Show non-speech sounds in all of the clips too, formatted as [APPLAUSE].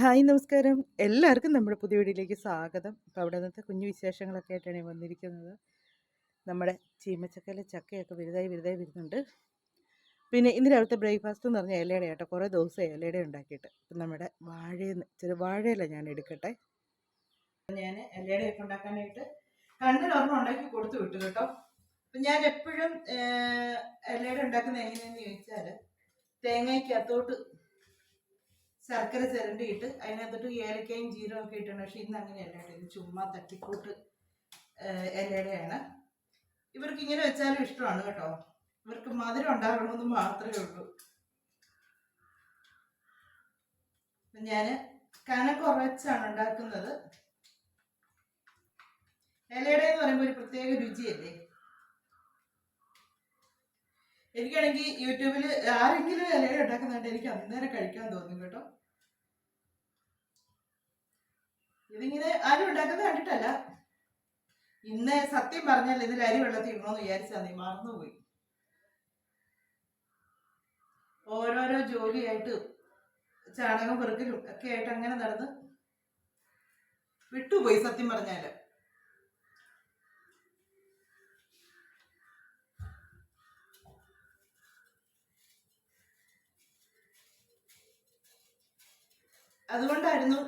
Hi നമസ്കാരം. എല്ലാവർക്കും നമ്മുടെ പുതിയ വീടിലേക്ക് സ്വാഗതം. അപ്പോൾ അവിടെ നിന്നത്തെ കുഞ്ഞു വിശേഷങ്ങളൊക്കെ ആയിട്ടാണ് വന്നിരിക്കുന്നത്. നമ്മുടെ ചീമച്ചക്കയിലെ ചക്കയൊക്കെ വലുതായി വലുതായി വരുന്നുണ്ട്. പിന്നെ ഇന്ന് രാവിലത്തെ ബ്രേക്ക്ഫാസ്റ്റ് എന്ന് പറഞ്ഞാൽ ഇലയുടെ കേട്ടോ കുറേ ദിവസം ഇലയുടെ ഉണ്ടാക്കിയിട്ട്. അപ്പം നമ്മുടെ വാഴയിൽ നിന്ന് ചെറു വാഴയില ഞാൻ എടുക്കട്ടെ. ഞാൻ ഇലയുടെ ഒക്കെ ഉണ്ടാക്കാനായിട്ട് കണ്ണിലൊരെണ്ണം ഉണ്ടാക്കി കൊടുത്തു വിട്ടു കേട്ടോ. അപ്പം ഞാൻ എപ്പോഴും ഇലയുടെ ഉണ്ടാക്കുന്നത് എങ്ങനെയാണെന്ന് ചോദിച്ചാൽ തേങ്ങയ്ക്കകത്തോട്ട് ശർക്കര ചിരണ്ടിയിട്ട് അതിനകത്തോട്ട് ഏലക്കയും ജീരകം ഒക്കെ ഇട്ടുണ്ട് പക്ഷെ ഇന്ന് അങ്ങനെയല്ല കേട്ടോ. ഇത് ചുമ്മാ തട്ടിക്കൂട്ട് ഇലയുടെയാണ്. ഇവർക്ക് ഇങ്ങനെ വെച്ചാലും ഇഷ്ടമാണ് കേട്ടോ. ഇവർക്ക് മധുരം ഉണ്ടാകണമെന്ന് മാത്രമേ ഉള്ളൂ. ഞാൻ കന കുറച്ചാണ് ഉണ്ടാക്കുന്നത്. ഇലയുടെ എന്ന് പറയുമ്പോൾ ഒരു പ്രത്യേക രുചിയല്ലേ? എനിക്കാണെങ്കിൽ യൂട്യൂബിൽ ആരെങ്കിലും ഇലയുടെ ഉണ്ടാക്കുന്നുണ്ട് എനിക്ക് അന്നേരം കഴിക്കാൻ തോന്നും കേട്ടോ. ഇതിങ്ങനെ ആരും ഉണ്ടാക്കുന്നത് കണ്ടിട്ടല്ല. ഇന്ന് സത്യം പറഞ്ഞാൽ ഇതിൽ അരി വെള്ളത്തിൽ ഇടണമെന്ന് വിചാരിച്ചാൽ നീ മറന്നുപോയി. ഓരോരോ ജോലിയായിട്ട് ചാണകം പെറുക്കലും ഒക്കെ ആയിട്ട് അങ്ങനെ നടന്ന് വിട്ടുപോയി സത്യം പറഞ്ഞാൽ. അതുകൊണ്ടായിരുന്നു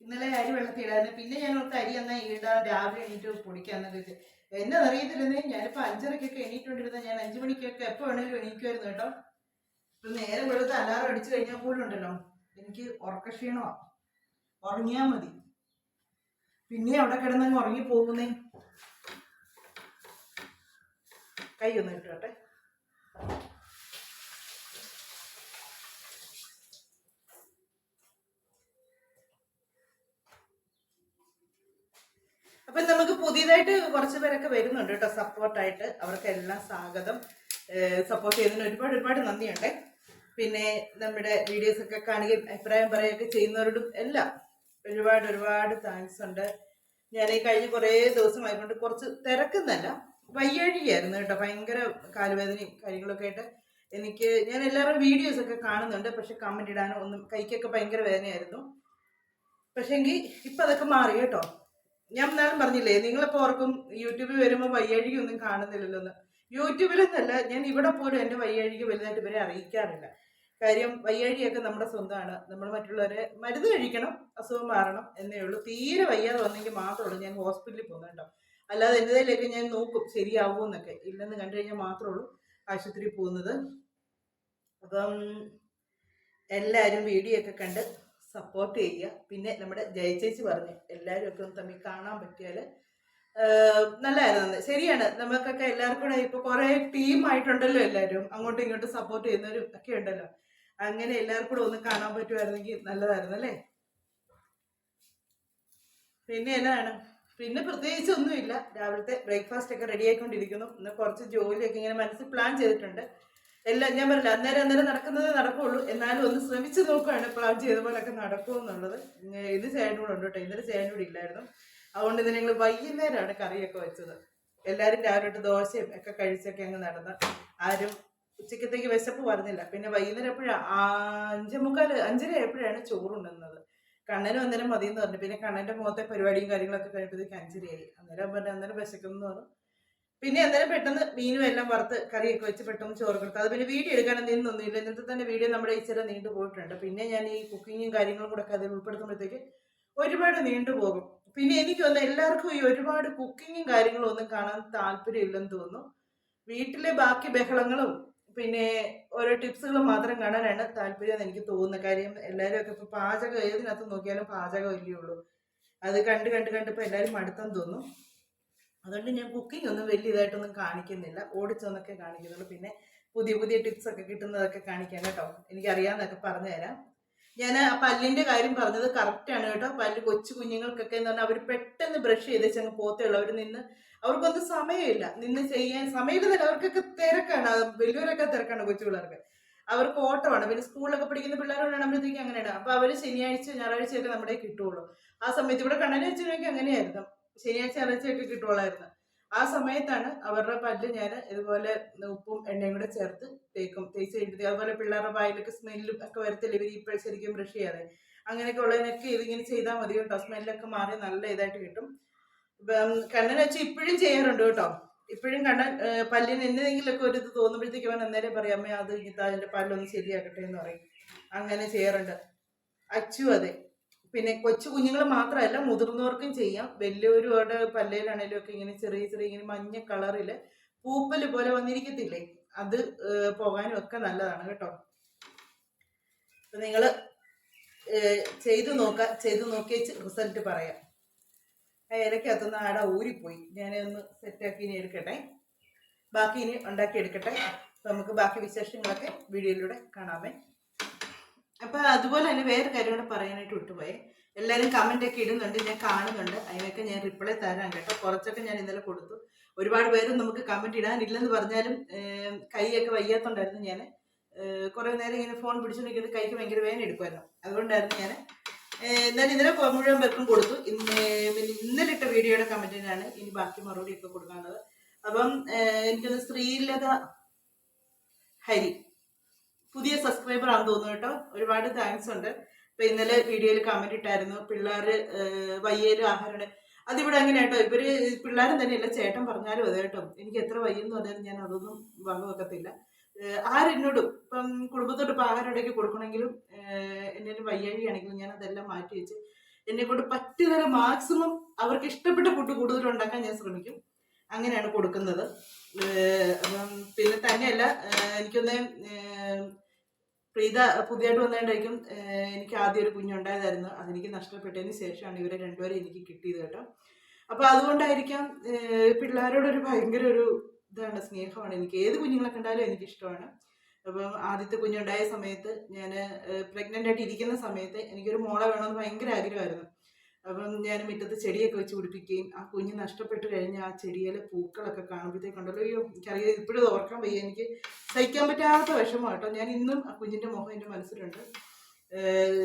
ഇന്നലെ അരി വെള്ളത്തിൽ ഇടായിരുന്നു പിന്നെ ഞാൻ ഓർത്ത് അരി എന്നാ ഇടാൻ രാവിലെ എണീറ്റ് പൊടിക്കാന്നൊക്കെ വെച്ച് എന്നെ അറിയത്തില്ലെന്നേ ഞാനിപ്പോ അഞ്ചരക്കൊക്കെ എണീറ്റുകൊണ്ടിരുന്ന ഞാൻ അഞ്ചു മണിക്കൊക്കെ എപ്പോ വേണേലും എണീക്കുമായിരുന്നു കേട്ടോ. ഇപ്പൊ നേരെ വെളുത്ത് അലാറം അടിച്ചു കഴിഞ്ഞാൽ പോലും ഉണ്ടല്ലോ. എനിക്ക് ഉറക്കക്ഷീണമാ ഉറങ്ങിയാ മതി. പിന്നെ അവിടെ കിടന്നങ്ങ് ഉറങ്ങി പോകുന്നേ. കൈ ഒന്ന് ഇട്ടോട്ടെ അപ്പൊ നമുക്ക് പുതിയതായിട്ട് കുറച്ച് പേരൊക്കെ വരുന്നുണ്ട് കേട്ടോ സപ്പോർട്ടായിട്ട് അവർക്കെല്ലാം സ്വാഗതം. സപ്പോർട്ട് ചെയ്യുന്നതിന് ഒരുപാട് ഒരുപാട് നന്ദിയുണ്ട്. പിന്നെ നമ്മുടെ വീഡിയോസ് ഒക്കെ കാണുകയും അഭിപ്രായം പറയുകയൊക്കെ ചെയ്യുന്നവരോടും എല്ലാം ഒരുപാട് ഒരുപാട് താങ്ക്സ് ഉണ്ട്. ഞാൻ ഈ കഴിഞ്ഞ കുറേ ദിവസമായിക്കൊണ്ട് കുറച്ച് തിരക്കുന്നല്ല വയ്യഴിയായിരുന്നു കേട്ടോ. ഭയങ്കര കാലുവേദനയും കാര്യങ്ങളൊക്കെ ആയിട്ട് എനിക്ക് ഞാൻ എല്ലാവരും വീഡിയോസ് ഒക്കെ കാണുന്നുണ്ട്. പക്ഷെ കമന്റ് ഇടാനോ ഒന്നും കൈക്കൊക്കെ ഭയങ്കര വേദനയായിരുന്നു. പക്ഷെങ്കിൽ ഇപ്പം അതൊക്കെ മാറി കേട്ടോ. ഞാൻ എന്നാലും പറഞ്ഞില്ലേ നിങ്ങളിപ്പോ ഓർക്കും യൂട്യൂബിൽ വരുമ്പോൾ വയ്യഴിക ഒന്നും കാണുന്നില്ലല്ലോ എന്ന് യൂട്യൂബിലെന്നല്ല ഞാൻ ഇവിടെ പോലും എന്റെ വയ്യഴിക വലുതായിട്ട് ഇവരെ അറിയിക്കാറില്ല. കാര്യം വയ്യഴിയൊക്കെ നമ്മുടെ സ്വന്തമാണ്. നമ്മൾ മറ്റുള്ളവരെ മരുന്ന് കഴിക്കണം അസുഖം മാറണം എന്നേ ഉള്ളൂ. തീരെ വയ്യാതെ വന്നെങ്കിൽ മാത്രമുള്ളൂ ഞാൻ ഹോസ്പിറ്റലിൽ പോകുന്നുണ്ടോ. അല്ലാതെ എന്റെതിലേക്ക് ഞാൻ നോക്കും ശരിയാവുമോ എന്നൊക്കെ. ഇല്ലെന്ന് കണ്ടു കഴിഞ്ഞാൽ മാത്രമേ ഉള്ളൂ ആശുപത്രിയിൽ പോകുന്നത്. അപ്പം എല്ലാവരും വീഡിയോ ഒക്കെ കണ്ട് സപ്പോർട്ട് ചെയ്യുക. പിന്നെ നമ്മുടെ ജയചേച്ചി പറഞ്ഞു എല്ലാവരും ഒക്കെ ഒന്ന് തമ്മിൽ കാണാൻ പറ്റിയാൽ നല്ലതായിരുന്നു. ശരിയാണ്. നമുക്കൊക്കെ എല്ലാവർക്കും കൂടെ ഇപ്പൊ കുറെ ടീം ആയിട്ടുണ്ടല്ലോ എല്ലാവരും. അങ്ങോട്ടും ഇങ്ങോട്ടും സപ്പോർട്ട് ചെയ്യുന്നവരും ഒക്കെ ഉണ്ടല്ലോ. അങ്ങനെ എല്ലാവർക്കും കൂടെ ഒന്ന് കാണാൻ പറ്റുമായിരുന്നെങ്കിൽ നല്ലതായിരുന്നു അല്ലേ? പിന്നെ എന്നാണ്? പിന്നെ പ്രത്യേകിച്ച് ഒന്നുമില്ല രാവിലത്തെ ബ്രേക്ക്ഫാസ്റ്റ് ഒക്കെ റെഡി ആയിക്കൊണ്ടിരിക്കുന്നു. ഇന്ന് കുറച്ച് ജോലിയൊക്കെ ഇങ്ങനെ മനസ്സിൽ പ്ലാൻ ചെയ്തിട്ടുണ്ട്. എല്ലാം ഞാൻ പറഞ്ഞില്ല അന്നേരം അന്നേരം നടക്കുന്നതേ നടക്കുള്ളൂ. എന്നാലും ഒന്ന് ശ്രമിച്ചു നോക്കുകയാണ് പ്ലാൻ ചെയ്ത പോലെയൊക്കെ നടക്കുമെന്നുള്ളത് ഇത് ചേട്ടനും കൂടെ ഉണ്ട് കേട്ടോ. ഇന്നലെ ചേട്ടനും കൂടി ഇല്ലായിരുന്നു. അതുകൊണ്ട് ഇന്ന് ഞങ്ങൾ വൈകുന്നേരമാണ് കറിയൊക്കെ വെച്ചത്. എല്ലാവരും രാവിലെ ദോശയും ഒക്കെ കഴിച്ചൊക്കെ അങ്ങ് നടന്ന് ആരും ഉച്ചക്കത്തേക്ക് വിശപ്പ് പറഞ്ഞില്ല. പിന്നെ വൈകുന്നേരം എപ്പോഴാണ് അഞ്ചേ മുക്കാൽ അഞ്ചര എപ്പോഴാണ് ചോറുണ്ടെന്നത് കണ്ണനും അന്നേരം മതി എന്ന് പറഞ്ഞു. പിന്നെ കണ്ണന്റെ മുഖത്തെ പരിപാടിയും കാര്യങ്ങളൊക്കെ കഴിയുമ്പോഴത്തേക്ക് അഞ്ചരയായി. അന്നേരം പറഞ്ഞു അന്നേരം വിശക്കുന്നു പറഞ്ഞു. പിന്നെ അന്നേരം പെട്ടെന്ന് മീനും എല്ലാം വറുത്ത് കറിയൊക്കെ വെച്ച് പെട്ടെന്ന് ചോറ് കൊടുത്തു. അത് പിന്നെ വീഡിയോ എടുക്കാനും നിന്നൊന്നുമില്ല ഇന്നത്തെ തന്നെ വീഡിയോ നമ്മുടെ ഇച്ചിരി നീണ്ടു പോയിട്ടുണ്ട്. പിന്നെ ഞാൻ ഈ കുക്കിങ്ങും കാര്യങ്ങളും കൂടെ അതിൽ ഉൾപ്പെടുത്തുമ്പോഴത്തേക്ക് ഒരുപാട് നീണ്ടു പോകും. പിന്നെ എനിക്ക് തോന്നുന്നു എല്ലാവർക്കും ഈ ഒരുപാട് കുക്കിങ്ങും കാര്യങ്ങളും ഒന്നും കാണാൻ താല്പര്യമില്ലെന്ന് തോന്നുന്നു. വീട്ടിലെ ബാക്കി ബഹളങ്ങളും പിന്നെ ഓരോ ടിപ്സുകളും മാത്രം കാണാനാണ് താല്പര്യം എന്ന് എനിക്ക് തോന്നുന്നത്. കാര്യം എല്ലാവരും ഒക്കെ ഇപ്പോൾ പാചകം ഏതിനകത്ത് നോക്കിയാലും പാചകം ഇല്ലേ ഉള്ളൂ. അത് കണ്ട് കണ്ട് കണ്ട് എല്ലാരും എല്ലാവരും മടുത്തെന്ന് തോന്നുന്നു. അതുകൊണ്ട് ഞാൻ കുക്കിംഗ് ഒന്നും വലിയ ഇതായിട്ടൊന്നും കാണിക്കുന്നില്ല. ഓടിച്ചൊന്നൊക്കെ കാണിക്കുന്നുള്ളൂ. പിന്നെ പുതിയ പുതിയ ടിപ്സ് ഒക്കെ കിട്ടുന്നതൊക്കെ കാണിക്കാം കേട്ടോ. എനിക്കറിയാമെന്നൊക്കെ പറഞ്ഞു തരാം ഞാൻ ആ പല്ലിന്റെ കാര്യം പറഞ്ഞത് കറക്റ്റ് ആണ് കേട്ടോ. പല്ല് കൊച്ചു കുഞ്ഞുങ്ങൾക്കൊക്കെ എന്ന് പറഞ്ഞാൽ അവർ പെട്ടെന്ന് ബ്രഷ് ചെയ്ത് അങ്ങ് പോത്തേ ഉള്ളൂ അവർ നിന്ന് അവർക്കൊന്നും സമയമില്ല. നിന്ന് ചെയ്യാൻ സമയമില്ലെന്നല്ല അവർക്കൊക്കെ തിരക്കാണ്. വലിയവരൊക്കെ തിരക്കാണ് കൊച്ചു പിള്ളേർക്ക് അവർക്ക് ഓട്ടമാണ്. പിന്നെ സ്കൂളിലൊക്കെ പഠിക്കുന്ന പിള്ളേരോടാകുമ്പോഴത്തേക്കും അങ്ങനെയാണ്. അപ്പൊ അവർ ശനിയാഴ്ച ഞായറാഴ്ചയൊക്കെ നമ്മുടെ കിട്ടുള്ളൂ ആ സമയത്ത് ഇവിടെ കണ്ണനെ വെച്ചിട്ടുണ്ടെങ്കിൽ അങ്ങനെയായിരുന്നു. ശനിയാഴ്ച ഞായറാഴ്ചയൊക്കെ കിട്ടുള്ളായിരുന്നു ആ സമയത്താണ് അവരുടെ പല്ല് ഞാൻ ഇതുപോലെ ഉപ്പും എണ്ണയും കൂടെ ചേർത്ത് തേക്കും തേച്ച് കഴിഞ്ഞിട്ട് അതുപോലെ പിള്ളേരുടെ വായിലൊക്കെ സ്മെല്ലും ഒക്കെ വരത്തില്ല ഇവർ ഇപ്പോൾ ശരിക്കും ബ്രഷ് ചെയ്യാതെ. അങ്ങനെയൊക്കെ ഉള്ളതിനൊക്കെ ഇതിങ്ങനെ ചെയ്താൽ മതി കേട്ടോ. സ്മെല്ലൊക്കെ മാറി നല്ല ഇതായിട്ട് കിട്ടും. കണ്ണൻ വെച്ച് ഇപ്പോഴും ചെയ്യാറുണ്ട് കേട്ടോ. ഇപ്പോഴും കണ്ണൻ പല്ലിന് എന്തെങ്കിലുമൊക്കെ ഒരു ഇത് തോന്നുമ്പോഴത്തേക്ക് അവൻ അന്നേരം പറയാം അമ്മ അത് ഇതാ അതിന്റെ പല്ലൊന്ന് ശരിയാക്കട്ടെ എന്ന് പറയും. അങ്ങനെ ചെയ്യാറുണ്ട്. അച്ചു അതെ. പിന്നെ കൊച്ചു കുഞ്ഞുങ്ങൾ മാത്രമല്ല മുതിർന്നവർക്കും ചെയ്യാം. വലിയവരോട് പല്ലയിലാണേലും ഒക്കെ ഇങ്ങനെ ചെറിയ ചെറിയ ഇങ്ങനെ മഞ്ഞ കളറിൽ പൂപ്പൽ പോലെ വന്നിരിക്കത്തില്ലേ? അത് പോകാനും ഒക്കെ നല്ലതാണ് കേട്ടോ. അപ്പൊ നിങ്ങൾ ചെയ്തു നോക്ക ചെയ്തു നോക്കിയേച്ച് റിസൾട്ട് പറയാം. ആ ഇലക്കകത്തുനിന്ന് ആട ഊരിപ്പോയി. ഞാനൊന്ന് സെറ്റാക്കി ഇനി എടുക്കട്ടെ. ബാക്കി ഇനി ഉണ്ടാക്കി എടുക്കട്ടെ. നമുക്ക് ബാക്കി വിശേഷങ്ങളൊക്കെ വീഡിയോയിലൂടെ കാണാമേ. അപ്പൊ അതുപോലെ തന്നെ വേറെ കാര്യം കൂടെ പറയാനായിട്ട് വിട്ടുപോയെ. എല്ലാവരും കമന്റ് ഒക്കെ ഇടുന്നുണ്ട് ഞാൻ കാണുന്നുണ്ട്. അതിനൊക്കെ ഞാൻ റിപ്ലൈ തരാം കേട്ടോ. കുറച്ചൊക്കെ ഞാൻ ഇന്നലെ കൊടുത്തു. ഒരുപാട് പേരും നമുക്ക് കമന്റ് ഇടാനില്ലെന്ന് പറഞ്ഞാലും കൈയൊക്കെ വയ്യാത്തോണ്ടായിരുന്നു ഞാൻ കുറെ നേരം ഇങ്ങനെ ഫോൺ പിടിച്ചുകൊണ്ടിരിക്കുന്നത് കൈക്ക് ഭയങ്കര വേദന എടുക്കുമായിരുന്നു അതുകൊണ്ടായിരുന്നു ഞാൻ എന്നാലും ഇന്നലെ മുഴുവൻ പേർക്കും കൊടുത്തു. ഇന്ന് ഇന്നലെ ഇട്ട വീഡിയോയുടെ കമന്റിനാണ് ഇനി ബാക്കി മറുപടി ഒക്കെ കൊടുക്കാനുള്ളത്. അപ്പം എനിക്കൊന്ന് സ്ത്രീലത ഹരി. പുതിയ സബ്സ്ക്രൈബർ ആണെന്ന് തോന്നുന്നു കേട്ടോ. ഒരുപാട് താങ്ക്സ് ഉണ്ട്. ഇപ്പൊ ഇന്നലെ വീഡിയോയിൽ കമന്റ് ഇട്ടായിരുന്നു. പിള്ളേര് വയ്യേലും ആഹാരം അതിവിടെ അങ്ങനെ കേട്ടോ? ഇവർ പിള്ളേരും തന്നെയല്ല ചേട്ടൻ പറഞ്ഞാലും അതെ കേട്ടോ. എനിക്ക് എത്ര വയ്യെന്ന് പറഞ്ഞാലും ഞാൻ അതൊന്നും വകവെക്കത്തില്ല ആരെന്നോടും ഇപ്പം കുടുംബത്തോട് ഇപ്പം ഇടയ്ക്ക് കൊടുക്കണമെങ്കിലും എന്റെ വയ്യാഴിയാണെങ്കിലും ഞാൻ അതെല്ലാം മാറ്റി വെച്ച് എന്നെ കൊണ്ട് പറ്റുന്ന മാക്സിമം അവർക്ക് ഇഷ്ടപ്പെട്ട ഫുഡ് കൂടുതൽ ഉണ്ടാക്കാൻ ഞാൻ ശ്രമിക്കും. അങ്ങനെയാണ് കൊടുക്കുന്നത്. പിന്നെ തന്നെയല്ല എനിക്കൊന്ന് പ്രീത പുതിയതായിട്ട് വന്നതുകൊണ്ടായിരിക്കും എനിക്ക് ആദ്യം ഒരു കുഞ്ഞുണ്ടായതായിരുന്നു. അതെനിക്ക് നഷ്ടപ്പെട്ടതിന് ശേഷമാണ് ഇവരെ രണ്ടുപേരെ എനിക്ക് കിട്ടിയത് കേട്ടോ. അപ്പൊ അതുകൊണ്ടായിരിക്കാം പിള്ളേരോടൊരു ഭയങ്കര ഒരു ഇതാണ് സ്നേഹമാണ് എനിക്ക്. ഏത് കുഞ്ഞുങ്ങളെ കണ്ടാലും എനിക്ക് ഇഷ്ടമാണ് അപ്പം ആദ്യത്തെ കുഞ്ഞുണ്ടായ സമയത്ത് ഞാൻ പ്രഗ്നന്റ് ആയിട്ട് ഇരിക്കുന്ന സമയത്ത് എനിക്കൊരു മോളെ വേണമെന്ന് ഭയങ്കര ആഗ്രഹമായിരുന്നു. അപ്പം ഞാൻ മുറ്റത്ത് ചെടിയൊക്കെ വെച്ച് പിടിപ്പിക്കുകയും ആ കുഞ്ഞ് നഷ്ടപ്പെട്ട് കഴിഞ്ഞ് ആ ചെടിയിലെ പൂക്കളൊക്കെ കാണുമ്പോഴത്തേക്കുണ്ടല്ലോ അയ്യോ എനിക്കറിയാം ഇപ്പോഴും ഓർക്കാൻ വയ്യ എനിക്ക് സഹിക്കാൻ പറ്റാത്ത വിഷമം കേട്ടോ. ഞാൻ ഇന്നും ആ കുഞ്ഞിന്റെ മുഖം എന്റെ മനസ്സിലുണ്ട്.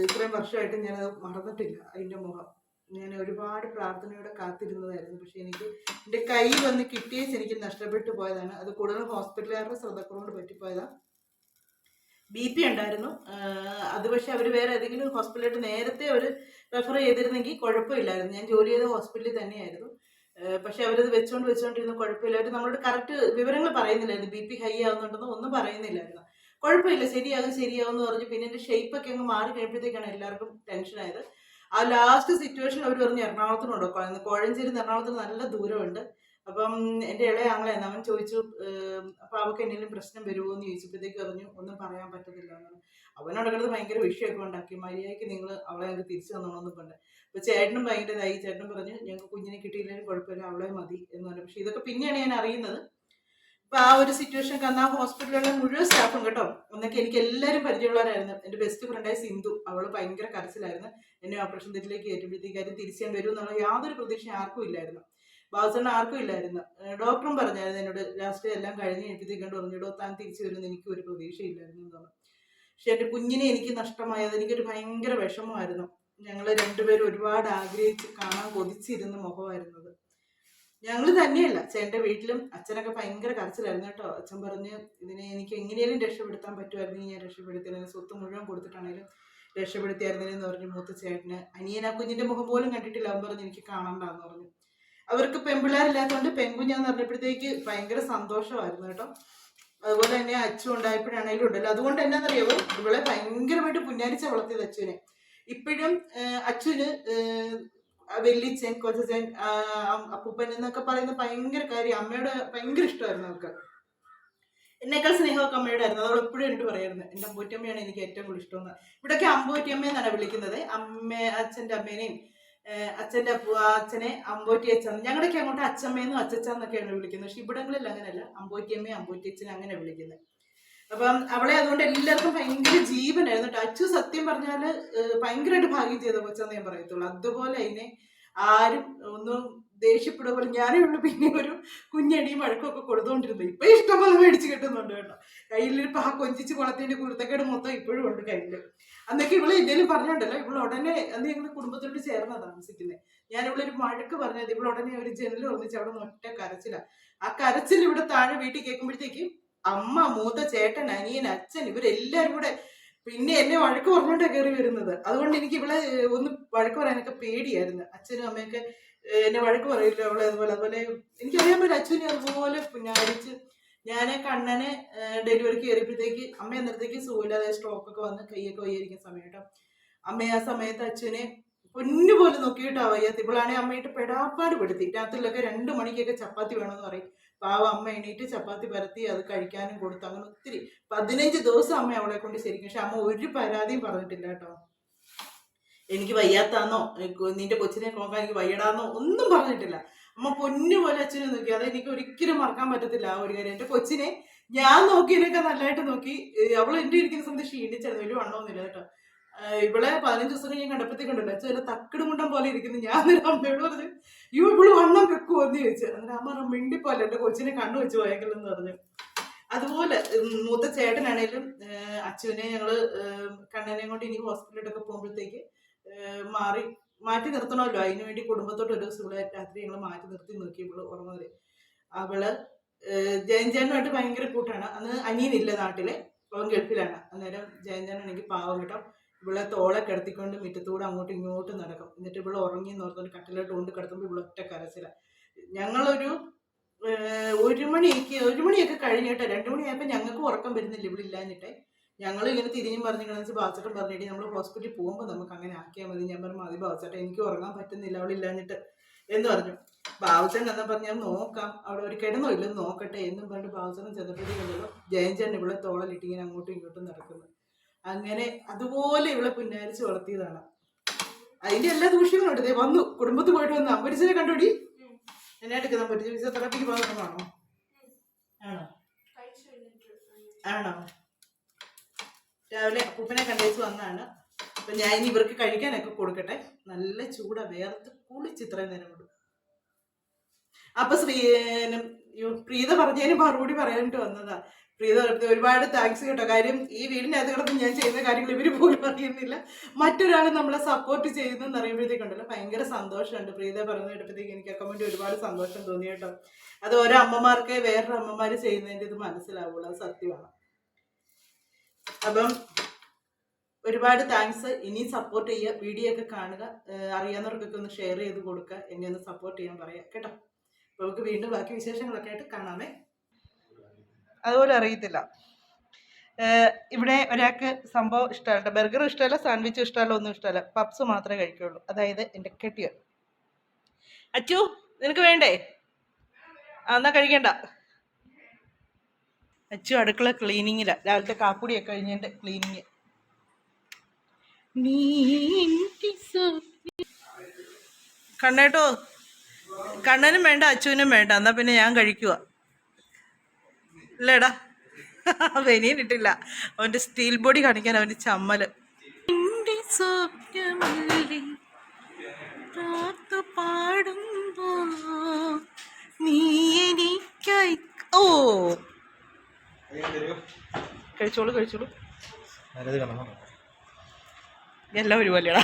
ഇത്രയും വർഷമായിട്ട് ഞാനത് മറന്നിട്ടില്ല അതിന്റെ മുഖം. ഞാൻ ഒരുപാട് പ്രാർത്ഥനയോടെ കാത്തിരുന്നതായിരുന്നു പക്ഷെ എനിക്ക് എന്റെ കൈ വന്ന് കിട്ടിയേച്ച് എനിക്ക് നഷ്ടപ്പെട്ടു പോയതാണ്. അത് കൂടുതലും ഹോസ്പിറ്റലുകാരുടെ ശ്രദ്ധക്കുറവുകൊണ്ട് പറ്റിപ്പോയതാണ് ബി പി ഉണ്ടായിരുന്നു. അത് പക്ഷെ അവർ വേറെ ഏതെങ്കിലും ഹോസ്പിറ്റലിലോട്ട് നേരത്തെ അവർ റെഫർ ചെയ്തിരുന്നെങ്കിൽ കുഴപ്പമില്ലായിരുന്നു. ഞാൻ ജോലി ചെയ്ത ഹോസ്പിറ്റലിൽ തന്നെയായിരുന്നു. പക്ഷെ അവരത് വെച്ചോണ്ട് വെച്ചുകൊണ്ടിരുന്ന കുഴപ്പമില്ല. അവർ നമ്മളോട് കറക്റ്റ് വിവരങ്ങൾ പറയുന്നില്ലായിരുന്നു. ബി പി ഹൈ ആവുന്നുണ്ടെന്ന് ഒന്നും പറയുന്നില്ലായിരുന്നു. കുഴപ്പമില്ല. ശരിയാകും ശരിയാവും എന്ന് പറഞ്ഞു പിന്നെ എന്റെ ഷേപ്പൊക്കെ അങ്ങ് മാറി കഴിയുമ്പോഴത്തേക്കാണ് എല്ലാവർക്കും ടെൻഷനായത് ആ ലാസ്റ്റ് സിറ്റുവേഷൻ അവർ പറഞ്ഞു എറണാകുളത്തിനുണ്ടോ? കോഴഞ്ചേരി എറണാകുളത്തിന് നല്ല ദൂരമുണ്ട്. അപ്പം എന്റെ ഇളയ ആങ്ങളെന്ന് അവൻ ചോദിച്ചു അപ്പൊ അവൾക്ക് എന്തെങ്കിലും പ്രശ്നം വരുമോ എന്ന് ചോദിച്ചപ്പോഴത്തേക്ക് പറഞ്ഞു ഒന്നും പറയാൻ പറ്റത്തില്ല എന്നാണ് അവനോട് കിടന്ന് ഭയങ്കര വിഷയമൊക്കെ ഉണ്ടാക്കി മര്യാദയ്ക്ക് നിങ്ങൾ അവളെ അങ്ങ് തിരിച്ചു തന്നോളെന്ന് പറഞ്ഞു അപ്പൊ ചേട്ടനും ഭയങ്കര ഇതായി ചേട്ടൻ പറഞ്ഞു ഞങ്ങൾക്ക് കുഞ്ഞിനെ കിട്ടിയില്ലെങ്കിലും കുഴപ്പമില്ല അവളെ മതി എന്ന് പറഞ്ഞു. പക്ഷെ ഇതൊക്കെ പിന്നെയാണ് ഞാൻ അറിയുന്നത്. അപ്പൊ ആ ഒരു സിറ്റുവേഷൻ അന്ന് ആ ഹോസ്പിറ്റലിലുള്ള മുഴുവൻ സ്റ്റാഫും കേട്ടോ ഒന്നൊക്കെ എനിക്ക് എല്ലാവരും പരിചയമുള്ളവരായിരുന്നു. എന്റെ ബെസ്റ്റ് ഫ്രണ്ടായ സിന്ധു അവൾ ഭയങ്കര കരച്ചിലായിരുന്നു. എന്നെ ഓപ്പറേഷൻ തെറ്റിലേക്ക് കയറ്റുമ്പോഴത്തേക്കാരും തിരിച്ചു ഞാൻ വരും എന്നുള്ള യാതൊരു പ്രതീക്ഷ ആർക്കും ഇല്ലായിരുന്നു. ബാബുസണ്ണ ആർക്കും ഇല്ലായിരുന്നു. ഡോക്ടറും പറഞ്ഞായിരുന്നു എന്നോട് ലാസ്റ്റ് എല്ലാം കഴിഞ്ഞ് എത്തിക്കൊണ്ട് പറഞ്ഞിടോ താൻ തിരിച്ചു വരുമെന്ന് എനിക്ക് ഒരു പ്രതീക്ഷയില്ലായിരുന്നു എന്ന് പറഞ്ഞു. പക്ഷെ എന്റെ കുഞ്ഞിനെ എനിക്ക് നഷ്ടമായത് എനിക്കൊരു ഭയങ്കര വിഷമമായിരുന്നു. ഞങ്ങൾ രണ്ടുപേരും ഒരുപാട് ആഗ്രഹിച്ച് കാണാൻ കൊതിച്ചിരുന്ന മുഖമായിരുന്നത് ഞങ്ങൾ തന്നെയല്ല ചേട്ടന്റെ വീട്ടിലും അച്ഛനൊക്കെ ഭയങ്കര കരച്ചിലായിരുന്നു കേട്ടോ. അച്ഛൻ പറഞ്ഞ് ഇതിനെ എനിക്ക് എങ്ങനെയും രക്ഷപ്പെടുത്താൻ പറ്റുമായിരുന്നെങ്കിൽ ഞാൻ രക്ഷപ്പെടുത്തിയാലും സ്വത്ത് മുഴുവൻ കൊടുത്തിട്ടാണെങ്കിലും രക്ഷപ്പെടുത്തിയായിരുന്നെന്ന് പറഞ്ഞു മൂത്ത ചേട്ടന്. അനിയൻ ആ കുഞ്ഞിന്റെ മുഖം പോലും കണ്ടിട്ടില്ല അവൻ പറഞ്ഞ് എനിക്ക് കാണണ്ടെന്ന് പറഞ്ഞു. അവർക്ക് പെൺപിള്ളേരില്ലാത്തതുകൊണ്ട് പെൺകുഞ്ഞാന്ന് പറഞ്ഞപ്പോഴത്തേക്ക് ഭയങ്കര സന്തോഷമായിരുന്നു കേട്ടോ. അതുപോലെ തന്നെ അച്ഛൻ ഉണ്ടായപ്പോഴാണെങ്കിലും ഉണ്ടല്ലോ. അതുകൊണ്ട് എന്നാന്നറിയാവോ? ഇവളെ ഭയങ്കരമായിട്ട് പുന്നാരിച്ച വളർത്തിയത് അച്ഛനെ ഇപ്പോഴും അച്ഛന് വെല്ലിച്ചൻ കൊച്ചൻ അപ്പൂപ്പൻ എന്നൊക്കെ പറയുന്ന ഭയങ്കര കാര്യം അമ്മയുടെ ഭയങ്കര ഇഷ്ടമായിരുന്നു അവർക്ക് എന്നേക്കാൾ സ്നേഹമൊക്കെ അമ്മയുടെ ആയിരുന്നു അതോടെ എപ്പോഴും എന്നിട്ട് പറയായിരുന്നു എന്റെ അമ്പൂറ്റമ്മയാണ് എനിക്ക് ഏറ്റവും കൂടുതൽ ഇഷ്ടമെന്ന് ഇവിടെയൊക്കെ അമ്പൂറ്റമ്മ എന്നാണ് വിളിക്കുന്നത്. അമ്മ അച്ഛന്റെ അമ്മേനെയും അച്ഛന്റെ അപ്പു അച്ഛനെ അമ്പോറ്റി അച്ഛൻ ഞങ്ങളുടെയൊക്കെ അങ്ങോട്ട് അച്ഛമ്മയെന്നും അച്ഛച്ചെന്നൊക്കെയാണ് വിളിക്കുന്നത്. പക്ഷെ ഇവിടങ്ങളിൽ അങ്ങനെയല്ല. അമ്പോറ്റിയമ്മയും അമ്പോറ്റി അച്ഛനെ അങ്ങനെ വിളിക്കുന്നത്. അപ്പം അവളെ അതുകൊണ്ട് എല്ലാവർക്കും ഭയങ്കര ജീവനായിരുന്നു അച്ചു സത്യം പറഞ്ഞാൽ ഭയങ്കരമായിട്ട് ഭാഗ്യം ചെയ്ത കൊച്ചാന്ന് ഞാൻ പറയത്തുള്ളൂ. അതുപോലെ അതിനെ ആരും ഒന്നും ദേഷ്യപ്പെടുക പോലെ ഞാനേ ഉള്ളൂ. പിന്നെ ഒരു കുഞ്ഞടിയും വഴക്കൊക്കെ കൊടുത്തോണ്ടിരുന്നു ഇപ്പൊ ഇഷ്ടംപോലെ മേടിച്ച് കിട്ടുന്നുണ്ട് കേട്ടോ. കയ്യിലിരിപ്പ് ആ കൊഞ്ചിച്ച് കുളത്തിന്റെ കുരുത്തക്കേട് മൊത്തം ഇപ്പോഴും ഉണ്ട് കയ്യിൽ. അന്നൊക്കെ ഇവൾ എന്തെങ്കിലും പറഞ്ഞോണ്ടല്ലോ? ഇവൾ ഉടനെ അന്ന് ഞങ്ങൾ കുടുംബത്തോട് ചേർന്നാ താമസിക്കുന്നത് ഞാൻ ഇവിടെ ഒരു മഴക്ക് പറഞ്ഞത് ഇവൾ ഉടനെ ഒരു ജനൽ ഒന്നിച്ച് അവിടെ ഒറ്റ കരച്ചില. ആ കരച്ചിൽ ഇവിടെ താഴെ വീട്ടിൽ കേൾക്കുമ്പോഴത്തേക്കും അമ്മ മൂത്ത ചേട്ടൻ അനിയൻ അച്ഛൻ ഇവരെല്ലാരും കൂടെ പിന്നെ എന്നെ വഴക്ക് പറഞ്ഞോണ്ടാ കയറി വരുന്നത്. അതുകൊണ്ട് എനിക്ക് ഇവിടെ ഒന്ന് വഴക്ക് പറയാനൊക്കെ പേടിയായിരുന്നു. അച്ഛനും അമ്മയൊക്കെ എന്നെ വഴക്ക് പറയില്ല അവളെ അതുപോലെ അതുപോലെ. എനിക്കറിയാൻ പറ്റും അച്ഛനെ അതുപോലെ പുന്നാരിച്ച് ഞാൻ കണ്ണന് ഡെലിവറി കയറിയപ്പോഴത്തേക്ക് അമ്മ അന്നേരത്തേക്ക് സുഖമില്ലാതെ സ്ട്രോക്ക് ഒക്കെ വന്ന് കൈയൊക്കെ വയ്യായിരിക്കുന്ന സമയം അമ്മ ആ സമയത്ത് അച്ഛനെ പൊന്നു നോക്കിയിട്ടാ വയ്യാത്ത ഇപ്പോഴാണെ അമ്മയിട്ട് പെടാപ്പാട് പെടുത്തി. രാത്രിയിലൊക്കെ രണ്ട് മണിക്കൊക്കെ ചപ്പാത്തി വേണമെന്ന് പറയും. പാവ അമ്മ എണീറ്റ് ചപ്പാത്തി പരത്തി അത് കഴിക്കാനും കൊടുത്തു അങ്ങനെ ഒത്തിരി പതിനഞ്ച് ദിവസം അമ്മ അവളെ കൊണ്ട് ശരിക്കും പക്ഷെ അമ്മ ഒരു പരാതിയും പറഞ്ഞിട്ടില്ല കേട്ടോ. എനിക്ക് വയ്യാത്താന്നോ? നിന്റെ കൊച്ചിനെ നോക്കാൻ എനിക്ക് വയ്യടാന്നോ? ഒന്നും പറഞ്ഞിട്ടില്ല. അമ്മ പൊന്നു പോലെ അച്ഛനെ നോക്കി. അത് എനിക്ക് ഒരിക്കലും മറക്കാൻ പറ്റത്തില്ല ആ ഒരു കാര്യം. എന്റെ കൊച്ചിനെ ഞാൻ നോക്കിയതിനൊക്കെ നല്ലതായിട്ട് നോക്കി. അവൾ എന്റെ ഇരിക്കുന്ന സമയത്ത് ക്ഷീണിച്ചായിരുന്നു. വലിയ വണ്ണമൊന്നുമില്ല കേട്ടോ. ഇവിടെ പതിനഞ്ച് ദിവസം ഞാൻ കണ്ടപ്പോഴത്തേക്കുണ്ടല്ലോ അച്ഛൻ തക്കിട് മുണ്ടം പോലെ ഇരിക്കുന്നു. ഞാൻ ഒരു അമ്മയോട് പറഞ്ഞു യു ഇവൾ വണ്ണം വെക്കുമോ എന്ന് ചോദിച്ചു. അന്നേരം അമ്മ മിണ്ടിപ്പോലെ എന്റെ കൊച്ചിനെ കണ്ണു വെച്ച് പോയേക്കലെന്ന് പറഞ്ഞു. അതുപോലെ മൂത്ത ചേട്ടനാണേലും അച്ഛനെ ഞങ്ങൾ കണ്ണനെ കൊണ്ട് ഇനി ഹോസ്പിറ്റലിലൊക്കെ പോകുമ്പോഴത്തേക്ക് മാറി മാറ്റി നിർത്തണമല്ലോ. അതിന് വേണ്ടി കുടുംബത്തോട്ട് ഒരു ദിവസം ഇവിടെ രാത്രി ഞങ്ങൾ മാറ്റി നിർത്തി നോക്കി ഇവൾ ഉറങ്ങുന്നത് അവൾ ജയൻചാനുമായിട്ട് ജയൻ ഭയങ്കര കൂട്ടാണ്. അന്ന് അനിയനില്ല നാട്ടിലെ. അവൻ ഗൾഫിലാണ്. അന്നേരം ജയൻ ചേട്ടനാണെങ്കിൽ പാവം കേട്ടോ. ഇവളെ തോളെ കിടത്തിക്കൊണ്ട് മുറ്റത്തൂടെ അങ്ങോട്ടും ഇങ്ങോട്ടും നടക്കും. എന്നിട്ട് ഇവൾ ഉറങ്ങി നോർത്തോണ്ട് കട്ടിലോട്ട് കൊണ്ട് കിടത്തുമ്പോൾ ഇവിടെ ഒറ്റ കരച്ചില. ഞങ്ങളൊരു ഒരു മണിയൊക്കെ ഒരു മണിയൊക്കെ കഴിഞ്ഞിട്ട് രണ്ട് മണിയായപ്പോൾ ഞങ്ങൾക്ക് ഉറക്കം വരുന്നില്ല. ഇവിടെ ഇല്ലാഞ്ഞിട്ട് ഞങ്ങൾ ഇങ്ങനെ തിരിഞ്ഞും പറഞ്ഞു കിടന്നിച്ച് ബാച്ചട്ടൻ പറഞ്ഞിട്ട് നമ്മൾ ഹോസ്പിറ്റലിൽ പോകുമ്പോൾ നമുക്ക് അങ്ങനെ ആക്കിയാൽ മതി. ഞാൻ പറഞ്ഞു മതി ബാച്ചട്ടൻ എനിക്ക് ഉറങ്ങാൻ പറ്റുന്നില്ല അവളില്ലാഞ്ഞിട്ട് എന്ന് പറഞ്ഞു. ബാബുച്ചൻ എന്നാ പറഞ്ഞു ഞാൻ നോക്കാം അവിടെ ഒരു കിടന്നോ ഇല്ലെന്ന് നോക്കട്ടെ. എന്നും പറഞ്ഞിട്ട് ബാബുച്ചൻ ചെന്നപ്പോഴത്തേക്കുണ്ടല്ലോ ജയൻചൻ ഇവിടെ തോളലിട്ട് ഇങ്ങനെ അങ്ങോട്ടും ഇങ്ങോട്ടും നടക്കുന്നു. അങ്ങനെ അതുപോലെ ഇവളെ പുന്നാരിച്ച് വളർത്തിയതാണ്. അതിന്റെ എല്ലാ ദൂഷ്യങ്ങളും ഉണ്ട്. വന്നു കുടുംബത്തിൽ പോയിട്ട് വന്നു. അമ്പരിച്ചനെ കണ്ടുപിടി. എന്നെ എടുക്കുന്ന പറ്റി ഫിസിയോതെറാപ്പിക്ക് പോകുന്നതാണോ ആണോ? ആണോ? രാവിലെ അപ്പൂപ്പനെ കണ്ടേച്ച് വന്നാണ് അപ്പൊ ഞാൻ ഇനി ഇവർക്ക് കഴിക്കാനൊക്കെ കൊടുക്കട്ടെ. നല്ല ചൂട വേർത്ത് കുളിച്ച് ഇത്രയും നേരം കൊണ്ട്. അപ്പൊ ശ്രീനും പ്രീത പറഞ്ഞതിന് മറുപടി പറയാനിട്ട് വന്നതാ. പ്രീത ഒരുപാട് താങ്ക്സ് കേട്ടോ. കാര്യം ഈ വീടിനകത്ത് കിടന്ന് ഞാൻ ചെയ്യുന്ന കാര്യങ്ങൾ ഇവർ പോലും അറിയുന്നില്ല. മറ്റൊരാൾ നമ്മളെ സപ്പോർട്ട് ചെയ്യുന്നെന്ന് അറിയുമ്പോഴത്തേക്കുണ്ടല്ലോ ഭയങ്കര സന്തോഷമുണ്ട്. പ്രീത പറഞ്ഞു കേട്ടപ്പോഴത്തേക്ക് എനിക്ക് വേണ്ടി ഒരുപാട് സന്തോഷം തോന്നി കേട്ടോ. അത് ഓരോ അമ്മമാർക്ക് വേറൊരു അമ്മമാര് ചെയ്യുന്നതിന്റെ ഇത് മനസ്സിലാവുള്ളൂ. അത് സത്യമാണ്. അപ്പം ഒരുപാട് താങ്ക്സ്. ഇനിയും സപ്പോർട്ട് ചെയ്യുക വീഡിയോ ഒക്കെ കാണുക അറിയാവുന്നവർക്കൊക്കെ ഒന്ന് ഷെയർ ചെയ്ത് കൊടുക്കുക എന്നെ ഒന്ന് സപ്പോർട്ട് ചെയ്യാൻ പറയാം കേട്ടോ? അപ്പോൾ നമുക്ക് വീണ്ടും ബാക്കി വിശേഷങ്ങളൊക്കെ ആയിട്ട് കാണാമേ. അതുപോലെ അറിയത്തില്ല. ഇവിടെ ഒരാൾക്ക് സംഭവം ഇഷ്ടമല്ല. ബർഗർ ഇഷ്ടമല്ല സാൻഡ്വിച്ച് ഇഷ്ടമല്ല ഒന്നും ഇഷ്ടമല്ല. പപ്സ് മാത്രമേ കഴിക്കുള്ളൂ. അതായത് എന്റെ കെട്ടിയ അച്ചു നിനക്ക് വേണ്ടേ? എന്നാ കഴിക്കണ്ട. അച്ചു അടുക്കള ക്ലീനിങ്ങില. രാവിലത്തെ കാപ്പുടിയൊക്കെ കഴിഞ്ഞതിന്റെ ക്ലീനിങ്. കണ്ണേട്ടോ കണ്ണനും വേണ്ട അച്ചുവിനും വേണ്ട. എന്നാ പിന്നെ ഞാൻ കഴിക്കുക ഇല്ലേടാ. വെനിയൻ ഇട്ടില്ല. അവന്റെ സ്റ്റീൽ ബോഡി കാണിക്കാൻ അവന്റെ ചമ്മൽ. എന്റെ സ്വപ്നമല്ലേ കഴിച്ചോളൂ കഴിച്ചോളൂ. എല്ലാം ഒരുപോലെയാടാ.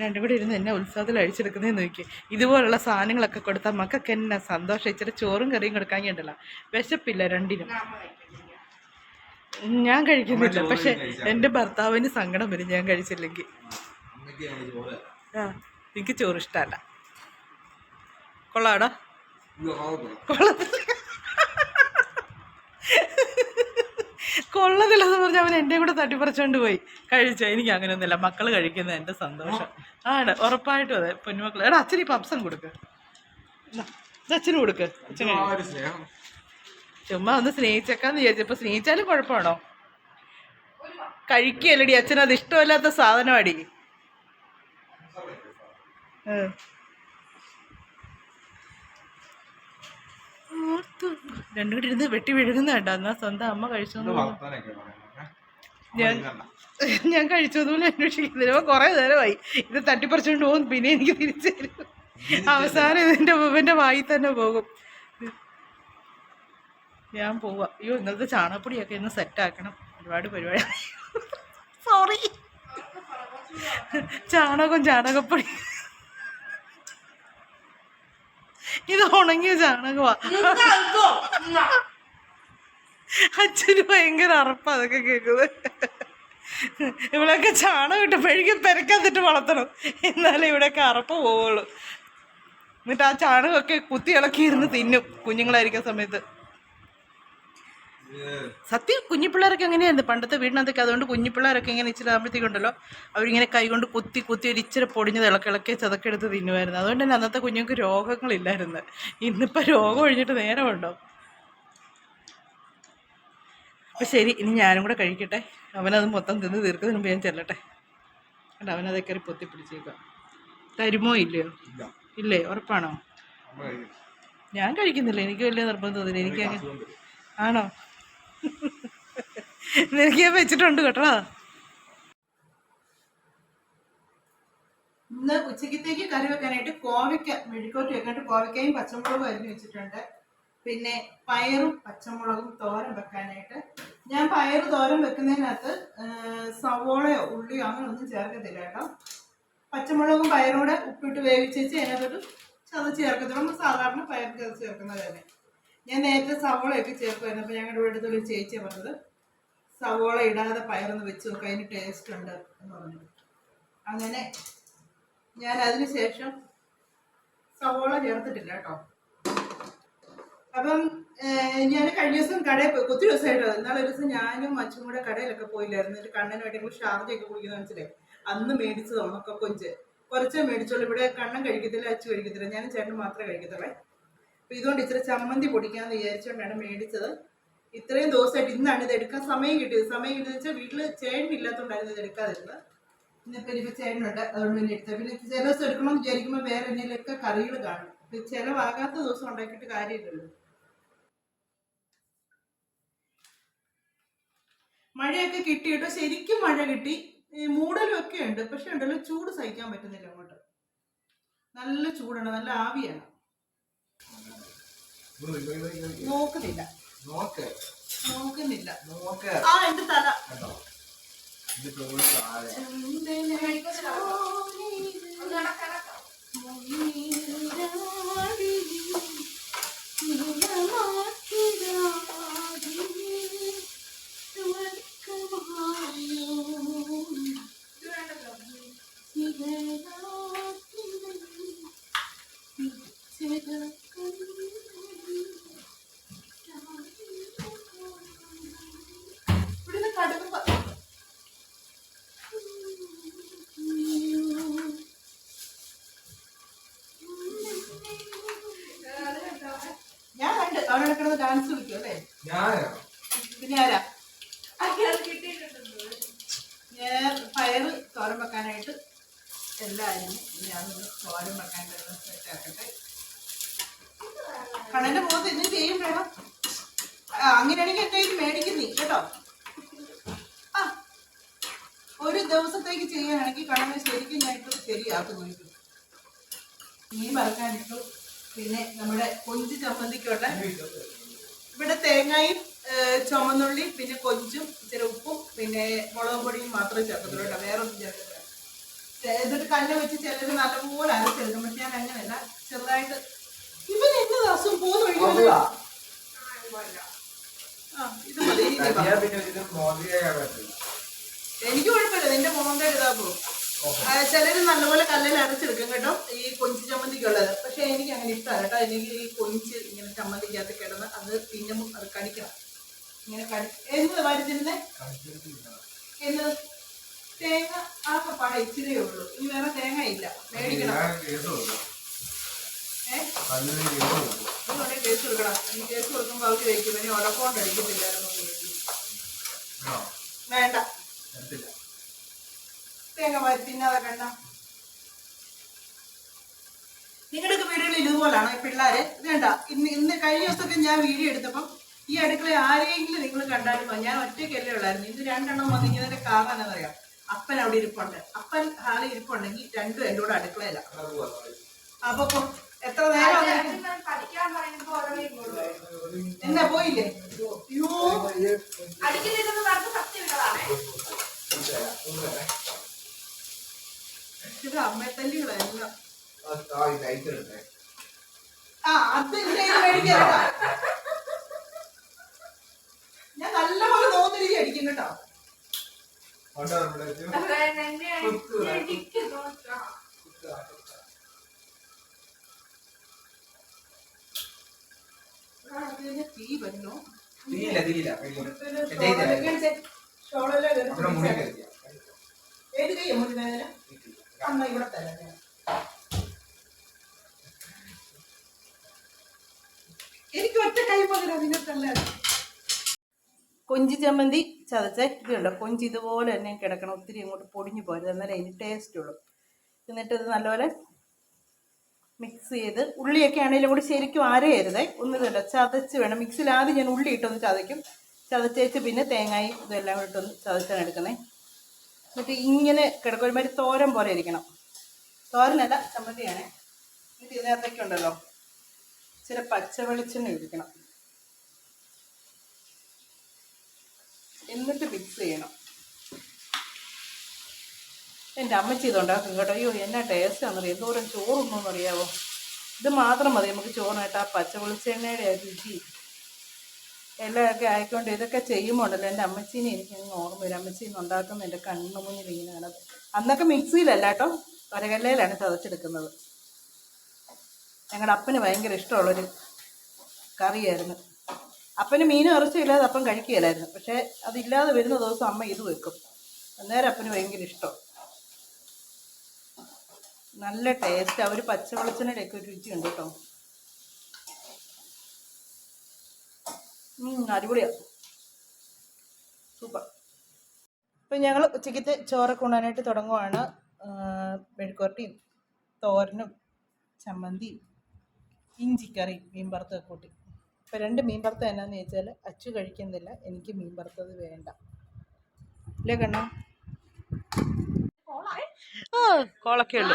രണ്ടും കൂടി ഇരുന്ന് എന്നെ ഉത്സവത്തിൽ അഴിച്ചെടുക്കുന്നതെന്ന് നോക്കി ഇതുപോലുള്ള സാധനങ്ങളൊക്കെ കൊടുത്താൽ മക്കൾക്ക് എന്നെ സന്തോഷം. ഇച്ചിരി ചോറും കറിയും കൊടുക്കാൻ കണ്ടല്ല വിശപ്പില്ല രണ്ടിനും. ഞാൻ കഴിക്കുന്നില്ല. പക്ഷെ എന്റെ ഭർത്താവിന് സങ്കടം വരും ഞാൻ കഴിച്ചില്ലെങ്കിൽ. ആ എനിക്ക് ചോറ് ഇഷ്ടമല്ല. കൊള്ളാടാ. കൊള്ളത്തില്ല കൊള്ളത്തില്ലെന്ന് പറഞ്ഞ അവൻ എന്റെ കൂടെ തട്ടിപ്പറിച്ചോണ്ട് പോയി. കഴിച്ചാ? എനിക്ക് അങ്ങനെയൊന്നുമില്ല. മക്കൾ കഴിക്കുന്ന എന്റെ സന്തോഷം. ആണ് ഉറപ്പായിട്ടും അതെ. പൊന്നുമക്കൾ എടാ അച്ഛന് ഈ പപ്സം കൊടുക്ക്. അച്ഛന് കൊടുക്ക്. അച്ഛൻ. ചുമ്മാ ഒന്ന് സ്നേഹിച്ചേക്കാന്ന് വിചാരിച്ചപ്പോ സ്നേഹിച്ചാലും കുഴപ്പമാണോ? കഴിക്കല്ലടി. അച്ഛൻ അത് ഇഷ്ടമല്ലാത്ത സാധനമാടി. ഏ. ഓർത്തു. രണ്ടും കൂടി ഇരുന്ന് വെട്ടി വിഴുകുന്ന കേട്ടോ എന്നാ സ്വന്തം അമ്മ കഴിച്ചു ഞാൻ [LAUGHS] ഞാൻ കഴിച്ചതുപോലെ അന്വേഷിക്കുന്നില്ല കുറേ നേരമായി. ഇത് തട്ടിപ്പറിച്ചുകൊണ്ട് പോകും പിന്നെ എനിക്ക് തിരിച്ചു തരും. അവസാനം ഇതിന്റെ ഉപ്പന്റെ വായി തന്നെ പോകും. ഞാൻ പോവാ. അയ്യോ ഇന്നത്തെ ചാണകപ്പൊടിയൊക്കെ ഇന്ന് സെറ്റാക്കണം ഒരുപാട് പരിപാടി. [LAUGHS] സോറി ചാണകം ചാണകപ്പൊടി. ഇത് ഉണങ്ങിയ ചാണകമാ. അച്ഛന് ഭയങ്കര അറപ്പാ അതൊക്കെ കേൾക്കുന്നത്. ഇവിടെയൊക്കെ ചാണകം ഇട്ട് മെഴുകി പെരക്കാത്തിട്ട് വളർത്തണം. എന്നാലേ ഇവിടെയൊക്കെ അറപ്പ് പോവുള്ളൂ. എന്നിട്ട് ആ ചാണകമൊക്കെ കുത്തി ഇളക്കി ഇരുന്ന് തിന്നും കുഞ്ഞുങ്ങളായിരിക്കുന്ന സമയത്ത്. സത്യം കുഞ്ഞിപ്പിള്ളേരൊക്കെ എങ്ങനെയായിരുന്നു? പണ്ടത്തെ വീടിനകത്തൊക്കെ അതുകൊണ്ട് കുഞ്ഞിപ്പിള്ളേരൊക്കെ ഇങ്ങനെ ഇച്ചിരി ആകുമ്പോഴത്തേക്കുണ്ടല്ലോ അവരിങ്ങനെ കൈകൊണ്ട് കുത്തി കുത്തി ഒരു ഇച്ചിരി പൊടിഞ്ഞത് ഇളക്കിളക്കി ചതക്കെടുത്ത് തിന്നുമായിരുന്നു. അതുകൊണ്ട് തന്നെ അന്നത്തെ കുഞ്ഞുങ്ങൾക്ക് രോഗങ്ങളില്ലായിരുന്നു. ഇന്നിപ്പോൾ രോഗം ഒഴിഞ്ഞിട്ട് നേരമുണ്ടോ? അപ്പോൾ ശരി ഇനി ഞാനും കൂടെ കഴിക്കട്ടെ. അവനത് മൊത്തം തിന്ന് തീർക്കുന്നതിന് മുമ്പ് ഞാൻ ചെല്ലട്ടെ. കണ്ട അവനത് കയറി പൊത്തി പിടിച്ചേക്കാം തരുമോ ഇല്ലയോ? ഇല്ലേ. ഉറപ്പാണോ? ഞാൻ കഴിക്കുന്നില്ല. എനിക്ക് വലിയ നിർബന്ധമൊന്നുമില്ല എനിക്ക് ആണോ? നിനക്ക് ഞാൻ വെച്ചിട്ടുണ്ട് കേട്ടോ. ഇന്ന് ഉച്ചക്കത്തേക്ക് കറി വെക്കാനായിട്ട് കോവയ്ക്ക മെഴുക്കോട്ട് വെക്കാനായിട്ട് കോവയ്ക്കയും പച്ചമുളകും അരിഞ്ഞു വെച്ചിട്ടുണ്ട്. പിന്നെ പയറും പച്ചമുളകും തോരൻ വെക്കാനായിട്ട്. ഞാൻ പയറ് തോരൻ വെക്കുന്നതിനകത്ത് സവോളയോ ഉള്ളിയോ അങ്ങനെ ഒന്നും ചേർക്കത്തില്ല കേട്ടോ. പച്ചമുളകും പയറും കൂടെ ഉപ്പിട്ട് വേവിച്ചേച്ച് അതിനകത്തോട്ട് ചതച്ച് ചേർക്കത്തില്ല നമ്മൾ സാധാരണ പയർ ചേർക്കുന്നത് തന്നെ. ഞാൻ നേരത്തെ സവോളയൊക്കെ ചേർക്കുമായിരുന്നു അപ്പോൾ ഞങ്ങളുടെ ഇവിടെ ഒരു ചേച്ചി പറഞ്ഞത് സവോള ഇടാതെ പയറൊന്ന് വെച്ച് നോക്കുക അതിന് ടേസ്റ്റ് ഉണ്ട് എന്ന് പറഞ്ഞു. അങ്ങനെ ഞാൻ അതിന് ശേഷം സവോള ചേർത്തിട്ടില്ല കേട്ടോ. അപ്പം ഞാൻ കഴിഞ്ഞ ദിവസം കടയിൽ പോയി ഒത്തിരി ദിവസമായിട്ട് എന്നാൽ ഒരു ദിവസം ഞാനും അച്ഛനും കൂടെ കടയിലൊക്കെ പോയില്ലായിരുന്നു. എന്നിട്ട് കണ്ണനുമായിട്ട് ഞങ്ങൾ ഷാർജയൊക്കെ കുടിക്കുന്ന മനസ്സിലായി. അന്ന് മേടിച്ചതാണ് ഒക്കെ കൊഞ്ച് കുറച്ചേ മേടിച്ചോളൂ ഇവിടെ കണ്ണൻ കഴിക്കത്തില്ല അച്ഛൻ കഴിക്കത്തില്ല. ഞാനും ചേട്ടൻ മാത്രമേ കഴിക്കത്തുള്ളേ. അപ്പൊ ഇതുകൊണ്ട് ഇച്ചിരി ചമ്മന്തി പൊടിക്കാന്ന് വിചാരിച്ചുകൊണ്ടാണ് മേടിച്ചത്. ഇത്രയും ദിവസമായിട്ട് ഇന്നാണ് ഇത് എടുക്കാൻ സമയം കിട്ടിയത്. സമയം കിട്ടിയത് വെച്ചാൽ വീട്ടിൽ ചേട്ടൻ ഇല്ലാത്തതുകൊണ്ടായിരുന്നു ഇത് എടുക്കാതിരുന്നത്. ഇന്നിപ്പോ ഇനിയിപ്പോ ചേട്ടനുണ്ട്. അതുകൊണ്ട് പിന്നെ എടുത്തത് പിന്നെ ചില ദിവസം എടുക്കണം വിചാരിക്കുമ്പോൾ വേറെ എന്തെങ്കിലുമൊക്കെ കറികൾ കാണും. ഇപ്പൊ ചിലവാകാത്ത ദിവസം ഉണ്ടാക്കിയിട്ട് കാര്യമില്ലല്ലോ. മഴയൊക്കെ കിട്ടി കേട്ടോ. ശരിക്കും മഴ കിട്ടി. മൂടലും ഒക്കെ ഉണ്ട്. പക്ഷെ ഉണ്ടല്ലോ ചൂട് സഹിക്കാൻ പറ്റുന്നില്ല അങ്ങോട്ട്. നല്ല ചൂടാണ്. നല്ല ആവിയാണ്. നോക്കുന്നില്ല. നോക്ക്. നോക്കുന്നില്ല. നോക്ക്. ആ എന്റെ തല. കേട്ടോ ഇത് തോളി താഴെ ഇവിടുന്ന് കടുകുമ്പ ഞാൻ കണ്ട് അവിടെ കിടന്ന് ഡാൻസ് കളിക്കും അല്ലേ ഞാനോ പിന്നെ ആരാ ഞാൻ പയറ് തോരൻ വെക്കാനായിട്ട് എല്ലാവരും ഞാനൊന്ന് തോരൻ വെക്കാനായിട്ട് സെറ്റ് ആക്കട്ടെ കണ്ണന്റെ മുഖത്ത് എന്തും ചെയ്യും വേണം ആ, അങ്ങനെയാണെങ്കിൽ എന്റെ കയ്യിൽ മേടിക്കുന്നീ കേട്ടോ ആ ഒരു ദിവസത്തേക്ക് ചെയ്യാനാണെങ്കിൽ കണ്ണനെ ശരിക്കും ഞാൻ ഇട്ട് ശരിയാക്കി നോക്കും മീൻ വറക്കാനിട്ടു പിന്നെ നമ്മുടെ കൊഞ്ച് ചമ്മന്തിക്കുള്ള ഇവിടെ തേങ്ങയും ഏഹ്, ചുമന്നുള്ളി പിന്നെ കൊഞ്ചും ഇച്ചിരി ഉപ്പും പിന്നെ മുളക് പൊടിയും മാത്രമേ ചേർക്കത്തുള്ളൂ കേട്ടോ വേറെ ഒന്നും ചേർക്കത്തില്ല ചെ- എന്നിട്ട് കല്ല് വെച്ച് ചിലര് നല്ലപോലെ അരച്ചെടുക്കും പക്ഷെ ഞാൻ അങ്ങനെയല്ല ചെറുതായിട്ട് ഇവൻ എന്നതാ അസുഖം പോകുന്ന നോക്കുക. വഴിക്ക് ആ ഇത് മതി ഇനി ഇത് വാ. തനിയാ പൂന്ന് പറ്റില്ല എനിക്ക് കുഴപ്പമില്ല. നിന്റെ മോന്റെ എഴുതാ പോകും ചിലര് നല്ലപോലെ കല്ലിൽ അരച്ചെടുക്കും കേട്ടോ. ഈ കൊഞ്ച് ചമ്മന്തിക്കുള്ളത്. പക്ഷെ എനിക്ക് അങ്ങനെ ഇഷ്ടമല്ല കേട്ടോ. എനിക്ക് ഈ കൊഞ്ച് ഇങ്ങനെ ചമ്മന്തിക്കകത്ത് കിടന്ന് അത് പിന്നെ അത് കടിക്കണം. ഇങ്ങനെ കടി എന്ത് വരുത്തിരുന്നേ എന്ത്? തേങ്ങ. ആ പാടെ ഇച്ചിരിയേ ഉള്ളൂ. ഇനി വേറെ തേങ്ങ ഇല്ല മേടിക്കണം ഞാൻ കേസ് കൊടുക്കണം ഈ കൊടുക്കുമ്പോൾ അവർക്ക് അടിക്കത്തില്ലായിരുന്നു വേണ്ട. തേങ്ങ കണ്ട നിങ്ങളുടെയൊക്കെ വീടുകളിൽ ഇതുപോലാണ് പിള്ളേരെ? വേണ്ട ഇന്ന് ഇന്ന് കഴിഞ്ഞ ദിവസമൊക്കെ ഞാൻ വീഡിയോ എടുത്തപ്പം ഈ അടുക്കള ആരെയെങ്കിലും നിങ്ങൾ കണ്ടാലും. ഞാൻ ഒറ്റയ്ക്കല്ലേ ഉള്ളായിരുന്നു. ഇത് രണ്ടെണ്ണം വന്നിങ്ങനെ കാരണം എന്നറിയാം അപ്പൻ അവിടെ ഇരിപ്പുണ്ട്. അപ്പൻ ഹാളിൽ ഇരിപ്പുണ്ടെങ്കിൽ രണ്ടും എന്റെ കൂടെ അടുക്കളയിലാണ് അപ്പൊ എത്ര നേരം. എന്നാ പോയില്ലേ? അയ്യോ. അടിക്കുന്നില്ലെന്ന് പറഞ്ഞ് സത്യം ഇട്ടതാണേ ഇത് അമ്മത്തല്ലികളെല്ലാം ആ അത് മേടിക്കാനാ ഞാൻ നല്ലപോലെ തോന്നിരിക്കും അടിക്കും കേട്ടോ. അത് എന്നെ ഇടിക്കുന്നു. ആ. ആ, അത് കഴിഞ്ഞ് തീ വരുന്നു തീയില്ല തീയില്ല. അവിടെ ഏത് അമ്മ ഇവിടെ തരാം ഞാൻ. എനിക്ക് ഒറ്റ കൈ പകരം കൊഞ്ചി ചമ്മന്തി ചതച്ച ഇതുണ്ട്? കൊഞ്ചി ഇതുപോലെ തന്നെ കിടക്കണം. ഒത്തിരി അങ്ങോട്ട് പൊടിഞ്ഞു പോരുത്. എന്നാലേ അതിന് ടേസ്റ്റ് ഉള്ളൂ. എന്നിട്ട് ഇത് നല്ലപോലെ മിക്സ് ചെയ്ത് ഉള്ളിയൊക്കെ ആണെങ്കിലും കൂടി ശരിക്കും അരയരുതേ. ഒന്ന് വേണ്ട ചതച്ച് വേണം. മിക്സിയിൽ ആദ്യം ഞാൻ ഉള്ളി ഇട്ടൊന്ന് ചതയ്ക്കും. ചതച്ചേച്ച് പിന്നെ തേങ്ങായി ഇതെല്ലാം ഇട്ടൊന്ന് ചതച്ചാണ് എടുക്കുന്നത് എന്നിട്ട് ഇങ്ങനെ കിടക്കും. ഒരുമാതിരി തോരൻ പോലെ ഇരിക്കണം. തോരനല്ല ചമ്മന്തിയാണ്. എന്നിട്ട് ഇതിനകത്തൊക്കെ ഉണ്ടല്ലോ ചില പച്ച വെളിച്ചെണ്ണ ഒഴിക്കണം. എന്നിട്ട് മിക്സ് ചെയ്യണം. എന്റെ അമ്മച്ചി ഇതുണ്ടാക്കും കേട്ടോ. അയ്യോ എന്നാ ടേസ്റ്റ് ആണെന്നറിയാം? എന്തോരം ചോറൊന്നും അറിയാവോ ഇത് മാത്രം മതി. നമുക്ക് ചോറിനായിട്ട് ആ പച്ച വെളിച്ചെണ്ണയുടെ ആ രുചി. എല്ലാമൊക്കെ ആയിക്കൊണ്ട് ഇതൊക്കെ ചെയ്യുമ്പോൾ ഉണ്ടല്ലോ എന്റെ അമ്മച്ചീനെ എനിക്ക് ഓർമ്മ വരും. അമ്മച്ചി ഇന്ന് ഉണ്ടാക്കുന്ന എന്റെ കണ്ണു മുന്നിൽ ഇങ്ങനെ അന്നൊക്കെ മിക്സിയിലല്ല കേട്ടോ. ഒരകല്ലയിലാണ് ചതച്ചെടുക്കുന്നത്. ഞങ്ങളുടെ അപ്പന് ഭയങ്കര ഇഷ്ടമുള്ളൊരു കറിയായിരുന്നു. അപ്പന് മീൻ ഇറച്ചില്ലാതെ അപ്പം കഴിക്കുകയില്ലായിരുന്നു. പക്ഷേ അതില്ലാതെ വരുന്ന ദിവസം അമ്മ ഇത് വെക്കും. അന്നേരം അപ്പന് ഭയങ്കര ഇഷ്ടം. നല്ല ടേസ്റ്റ് അവർ പച്ച വെളിച്ചെണ്ണയുടെയൊക്കെ ഒരു രുചിയുണ്ട് കേട്ടോ. അടിപൊളിയാണ് അടിപൊളിയാ. സൂപ്പർ. ഇപ്പം ഞങ്ങൾ ഉച്ചയ്ക്കത്തെ ചോറൊക്കെ ഉണ്ണാനായിട്ട് തുടങ്ങുവാണ്. മെഴുക്കുവരട്ടിയും തോരനും ചമ്മന്തിയും ഇഞ്ചിക്കറിയും മീൻ വറുത്തൊക്കെ കൂട്ടി. ഇപ്പം രണ്ട് മീൻ വറുത്ത എന്നാന്ന് ചോദിച്ചാൽ അച്ചു കഴിക്കുന്നില്ല എനിക്ക് മീൻ വറുത്തത് വേണ്ട. ഇല്ലേ കണ്ണോ? കോളൊക്കെ ഉള്ളു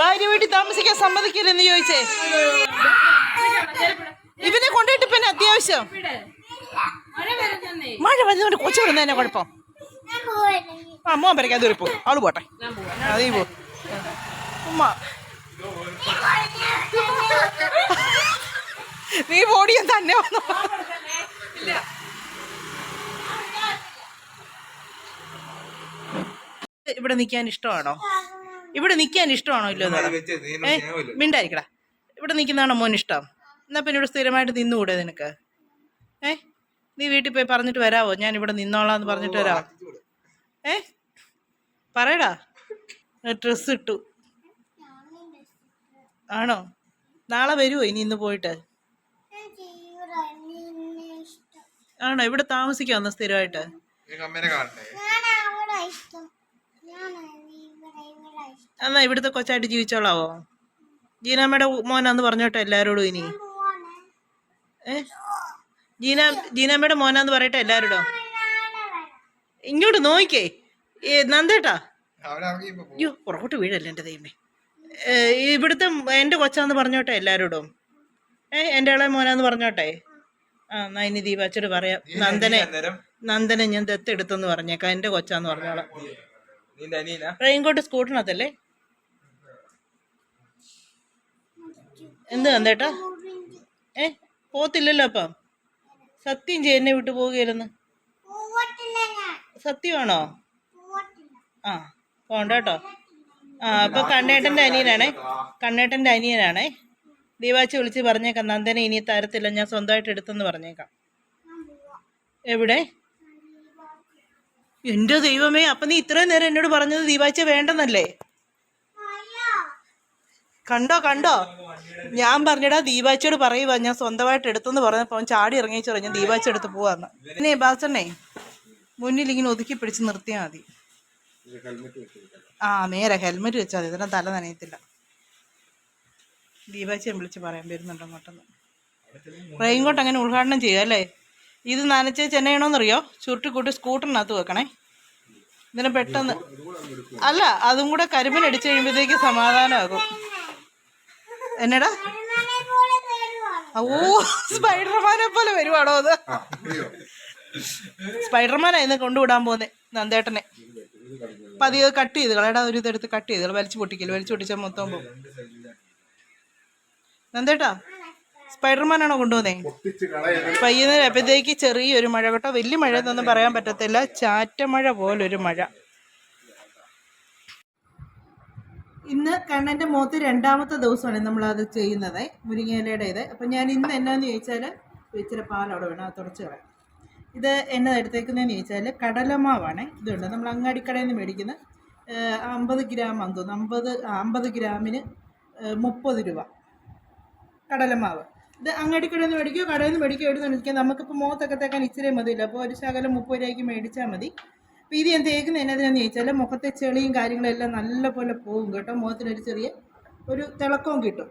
ഭാര്യ വീട്ടിൽ താമസിക്കാൻ സമ്മതിക്കില്ലെന്ന് ചോദിച്ചേ. ഇവനെ കൊണ്ടുപോയിട്ട് പിന്നെ അത്യാവശ്യം? മഴ വരുന്നോണ്ട് വരുന്നതുകൊണ്ട് കൊച്ചു വിടുന്നതിനെ കുഴപ്പം. ആ മോൻ പരക്കാൻ ദൂരെ പോകും അവൾ പോട്ടെ. അതീ പോ. ഉമ്മ. നീ പോടിയ തന്നെ വന്നു ഇല്ല ഇവിടെ നിൽക്കാൻ ഇഷ്ടമാണോ? ഇവിടെ നിൽക്കാൻ ഇഷ്ടമാണോ ഇല്ലോ. ഏ? മിണ്ടായിരിക്കടാ. ഇവിടെ നിൽക്കുന്നതാണോ മോൻ ഇഷ്ടം? എന്നാ പിന്നെ ഇവിടെ സ്ഥിരമായിട്ട് നിന്നുകൂടെ നിനക്ക്? ഏ? നീ വീട്ടിൽ പോയി പറഞ്ഞിട്ട് വരാവോ? ഞാൻ ഇവിടെ നിന്നോളാം എന്ന് പറഞ്ഞിട്ട് വരാവോ? ഏ? പറയടാ. ഡ്രസ്സ് ഇട്ടു. ആണോ? നാളെ വരുമോ ഇനി ഇന്ന് പോയിട്ട്? ആണോ? ഇവിടെ താമസിക്കാന്നോ സ്ഥിരമായിട്ട്? എന്നാ ഇവിടുത്തെ കൊച്ചായിട്ട് ജീവിച്ചോളാവോ? ജീനാമ്മയുടെ മോനാന്ന് പറഞ്ഞോട്ടെ എല്ലാരോടും ഇനി. ഏ? ജീന ജീനാമ്മയുടെ മോനാന്ന് പറയട്ടെ എല്ലാരോടും. ഇങ്ങോട്ട് നോക്കിക്കേ. ഏ നന്ദേട്ടാ. അയ്യോ പുറകോട്ട് വീഴല്ലേ എന്റെ ദൈവമേ. ഇവിടുത്തെ എന്റെ കൊച്ചാന്ന് പറഞ്ഞോട്ടെ എല്ലാരോടും. ഏ എന്റെ ഇളയ മോനാന്ന് പറഞ്ഞോട്ടെ. ആ എന്നാ ഇനി ദീപാച്ചോട് പറയാം. നന്ദനെ നന്ദനെ ഞാൻ ദത്തെടുത്തെന്ന് പറഞ്ഞേക്കാം. എന്റെ കൊച്ചാന്ന് പറഞ്ഞോളാം. റെയിൻകോട്ട് സ്കൂട്ടറിനകത്തല്ലേ എന്ത് നന്ദേട്ടാ ഏ പോത്തില്ലല്ലോ അപ്പം. സത്യം ചെയ്യ എന്നെ വിട്ടു പോവുകയായിരുന്നു. സത്യമാണോ? ആ പോണ്ട ആ അപ്പൊ കണ്ണേട്ടന്റെ അനിയനാണേ. കണ്ണേട്ടന്റെ അനിയനാണേ. ദീപാച്ചി വിളിച്ച് പറഞ്ഞേക്കാം നന്ദനെ ഇനി തരത്തില്ല ഞാൻ സ്വന്തമായിട്ട് എടുത്തെന്ന് പറഞ്ഞേക്കാം. എവിടെ? എന്റെ ദൈവമേ അപ്പൊ നീ ഇത്രയും നേരം എന്നോട് പറഞ്ഞത് ദീപാച്ച വേണ്ടെന്നല്ലേ? കണ്ടോ കണ്ടോ? ഞാൻ പറഞ്ഞടാ ദീപാച്ചയോട് പറയുക ഞാൻ സ്വന്തമായിട്ട് എടുത്തെന്ന് പറഞ്ഞപ്പോൾ അവൻ ചാടി ഇറങ്ങിച്ചു പറഞ്ഞു ദീപാച്ച എടുത്ത് പോവാന്ന്. പിന്നെ ബാസണ്ണേ മുന്നിൽ ഇങ്ങനെ ഒതുക്കി പിടിച്ച് നിർത്തിയാൽ മതി. ആ നേരെ ഹെൽമെറ്റ് വെച്ചാൽ മതി ഇതിനെ തല നനയത്തില്ല. ദീപാച്ചയെ വിളിച്ച് പറയാൻ വരുന്നുണ്ട് അങ്ങോട്ടൊന്ന്? റെയിൻകോട്ട് അങ്ങനെ ഉദ്ഘാടനം ചെയ്യുക അല്ലേ? ഇത് നനച്ച് ചുരുട്ടി ചുരുട്ടിക്കൂട്ടി സ്കൂട്ടറിനകത്ത് വെക്കണേ. ഇതിന് പെട്ടെന്ന് അല്ല അതും കൂടെ കരിമ്പിനടിച്ച് കഴിയുമ്പോഴത്തേക്ക് സമാധാനമാകും. എന്നടാ? ഓ സ്പൈഡർമാനെ പോലെ വരുവാണോ അത്? സ്പൈഡർമാനാ ഇന്ന് കൊണ്ടുവിടാൻ പോകുന്നത് നന്ദേട്ടനെ. പതിയെ കട്ട് ചെയ്ത് കളയടാ ഒരു ഇതെടുത്ത് കട്ട് ചെയ്ത് വലിച്ചു പൊട്ടിക്കൽ വലിച്ചു പൊട്ടിച്ചാൽ മൊത്തം പോകും. നന്ദേട്ടാ സ്പൈഡർമാനാണോ കൊണ്ടുപോകുന്നത് പയ്യുന്നേരം അപ്പോഴത്തേക്ക് ചെറിയൊരു മഴ കേട്ടോ. വലിയ മഴ എന്നൊന്നും പറയാൻ പറ്റത്തില്ല. ചാറ്റമഴ പോലൊരു മഴ. ഇന്ന് കണ്ണന്റെ മുഖത്ത് രണ്ടാമത്തെ ദിവസമാണ് നമ്മളത് ചെയ്യുന്നത് മുരിങ്ങയിലയുടെ ഇത്. അപ്പം ഞാൻ ഇന്ന് എന്നാന്ന് ചോദിച്ചാൽ ഇച്ചിരി പാൽ അവിടെ വേണം അത് തുടച്ച് കളയാം. ഇത് എന്നെ എടുത്തേക്കുന്നതെന്ന് ചോദിച്ചാൽ കടലമാവാണ്. ഇതുണ്ട് നമ്മൾ അങ്ങാടിക്കടയിൽ നിന്ന് മേടിക്കുന്ന അമ്പത് ഗ്രാം അന്തോന്ന് അമ്പത് അമ്പത് ഗ്രാമിന് മുപ്പത് രൂപ. കടലമാവ്. ഇത് അങ്ങാടിക്കടയിൽ നിന്ന് മേടിക്കുകയോ കടയിൽ നിന്ന് മേടിക്കുകയോ എടുത്ത് മേടിക്കാം. നമുക്കിപ്പോൾ മുഖത്തൊക്കെ തേക്കാൻ ഇച്ചിരി മതിയില്ല. അപ്പോൾ ഒരു ശകലം മുപ്പത് രൂപയ്ക്ക് മേടിച്ചാൽ മതി. അപ്പോൾ ഇത് ഞാൻ തേക്കുന്ന എന്നതിനാന്ന് ചോദിച്ചാൽ മുഖത്തെ ചെളിയും കാര്യങ്ങളും എല്ലാം നല്ലപോലെ പോകും കേട്ടോ. മുഖത്തിനൊരു ചെറിയ ഒരു തിളക്കവും കിട്ടും.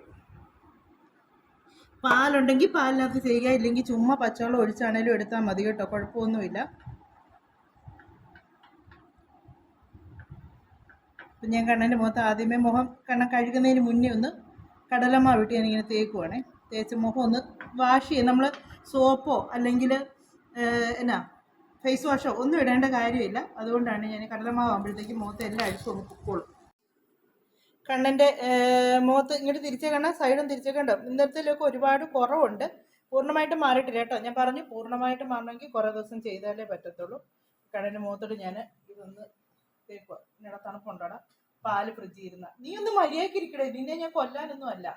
പാലുണ്ടെങ്കിൽ പാലിനകത്ത് ചെയ്യുക ഇല്ലെങ്കിൽ ചുമ്മാ പച്ചവെള്ളം ഒഴിച്ചാണേലും എടുത്താൽ മതി കേട്ടോ. കുഴപ്പമൊന്നുമില്ല. ഞാൻ കണ്ണന്റെ മുഖത്ത് ആദ്യമേ മുഖം കണ്ണൻ കഴുകുന്നതിന് മുന്നേ ഒന്ന് കടലമാവിട്ട് ഞാനിങ്ങനെ തേക്കുവാണേ. തേച്ച് മുഖം ഒന്ന് വാഷ് ചെയ്യും. നമ്മൾ സോപ്പോ അല്ലെങ്കിൽ എന്നാ ഫേസ് വാഷോ ഒന്നും ഇടേണ്ട കാര്യമില്ല. അതുകൊണ്ടാണ് ഞാൻ കടലമാവ് ആകുമ്പോഴത്തേക്കും മുഖത്ത് എല്ലാം അടിച്ചു ഒന്ന് പൊക്കോളും. കണ്ണന്റെ മുഖത്ത് ഇങ്ങോട്ട് തിരിച്ചേ കണ്ട സൈഡും തിരിച്ചേ കണ്ടോ? ഇന്നലത്തേലൊക്കെ ഒരുപാട് കുറവുണ്ട്. പൂർണമായിട്ട് മാറിയിട്ടില്ല കേട്ടോ. ഞാൻ പറഞ്ഞു പൂർണമായിട്ട് മാറണമെങ്കിൽ കുറേ ദിവസം ചെയ്താലേ പറ്റത്തുള്ളൂ. കണ്ണന്റെ മുഖത്തോട്ട് ഞാൻ ഇതൊന്ന് തേക്കുക ഇന്നടെ തണുപ്പുണ്ടോടാ? പാൽ ഫ്രിഡ്ജിൽ ഇരുന്ന. നീ ഒന്ന് മര്യാദയ്ക്ക് ഇരിക്കടേ. നിന്നെ ഞാൻ കൊല്ലാനൊന്നും അല്ല.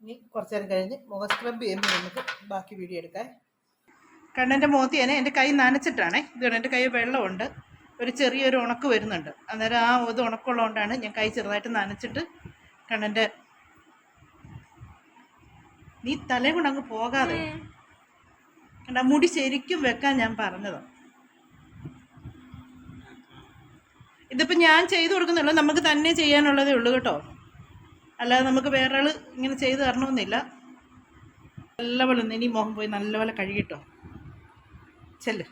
ഇനി കുറച്ചു നേരം കഴിഞ്ഞ് മുഖം സ്ക്രബ് ചെയ്യുമ്പോൾ നമുക്ക് ബാക്കി വീഡിയോ എടുക്കാം. കണ്ണന്റെ മുഖത്ത് ഞാൻ എന്റെ കൈ നനച്ചിട്ടാണേ. ഇതാണ് എന്റെ കൈ വെള്ളമുണ്ട്. ഒരു ചെറിയൊരു ഉണക്ക് വരുന്നുണ്ട്. അന്നേരം ആ ഇത് ഉണക്കമുള്ളതുകൊണ്ടാണ് ഞാൻ കൈ ചെറുതായിട്ട് നനച്ചിട്ട് കണ്ണന്റെ നീ തലയും കൊണ്ട് അങ്ങ് പോകാതെ. കണ്ട മുടി ശരിക്കും വെക്കാൻ ഞാൻ പറഞ്ഞത്. ഇതിപ്പോൾ ഞാൻ ചെയ്തു കൊടുക്കുന്നുള്ളൂ നമുക്ക് തന്നെ ചെയ്യാനുള്ളതേ ഉള്ളൂ കേട്ടോ. അല്ലാതെ നമുക്ക് വേറെ ആൾ ഇങ്ങനെ ചെയ്തു തരണമെന്നില്ല. നല്ലപോലെ ഇനി മുഖം പോയി നല്ലപോലെ കഴുകിട്ടോ. ചെല്ല്.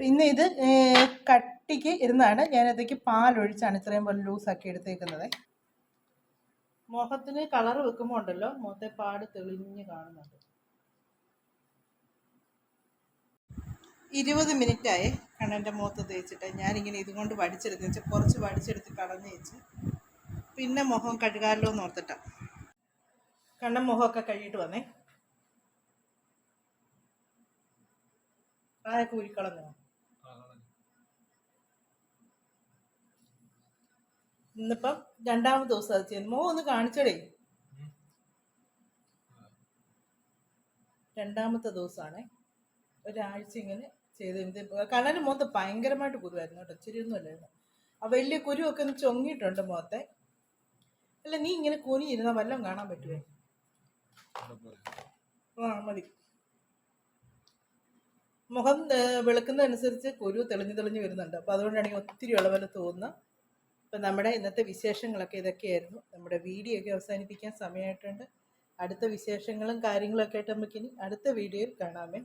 പിന്നെ ഇത് കട്ടിക്ക് ഇരുന്നാണ് ഞാനതേക്ക് പാലൊഴിച്ചാണ് ഇത്രയും പോലെ ലൂസാക്കി എടുത്തേക്കുന്നത്. മുഖത്തിന് കളർ വെക്കുമ്പോൾ ഉണ്ടല്ലോ മുഖത്തെ പാട് തെളിഞ്ഞ് കാണുന്നുണ്ട്. ഇരുപത് മിനിറ്റായി കണ്ണന്റെ മുഖത്ത് തേച്ചിട്ട് ഞാനിങ്ങനെ ഇതുകൊണ്ട് വടിച്ചെടുത്ത് വെച്ച് കുറച്ച് വടിച്ചെടുത്ത് കളഞ്ഞ് വെച്ച് പിന്നെ മുഖം കഴുകാമല്ലോ എന്ന് ഓർത്തിട്ട. കണ്ണൻ മുഖമൊക്കെ കഴുകിയിട്ട് വന്നേ. അതൊക്കെ ഉരുക്കളഞ്ഞോ ഇന്നിപ്പം രണ്ടാമത്തെ ദിവസം അത് ചെയ്യുന്നു. മോ ഒന്ന് കാണിച്ചടേ. രണ്ടാമത്തെ ദിവസമാണേ. ഒരാഴ്ച ഇങ്ങനെ ചെയ്ത് കണ്ണന് മുഖത്ത് ഭയങ്കരമായിട്ട് കുരുവായിരുന്നു കേട്ടോ. ഒന്നും അല്ലായിരുന്നു ആ വലിയ കുരുവൊക്കെ ഒന്ന് ചൊങ്ങിയിട്ടുണ്ട് മുഖത്തെ. അല്ല നീ ഇങ്ങനെ കുനിയിരുന്ന വല്ലതും കാണാൻ പറ്റുമോ ആ മതി. മുഖം വിളക്കുന്നതനുസരിച്ച് കുരു തെളിഞ്ഞു തെളിഞ്ഞു വരുന്നുണ്ട്. അപ്പോൾ അതുകൊണ്ടാണ് ഈ ഒത്തിരി ഇളവല തോന്നുന്നത് അപ്പം നമ്മുടെ ഇന്നത്തെ വിശേഷങ്ങളൊക്കെ ഇതൊക്കെയായിരുന്നു. നമ്മുടെ വീഡിയോ ഒക്കെ അവസാനിപ്പിക്കാൻ സമയമായിട്ടുണ്ട്. അടുത്ത വിശേഷങ്ങളും കാര്യങ്ങളൊക്കെ ആയിട്ട് നമുക്കിനി അടുത്ത വീഡിയോയിൽ കാണാമേ.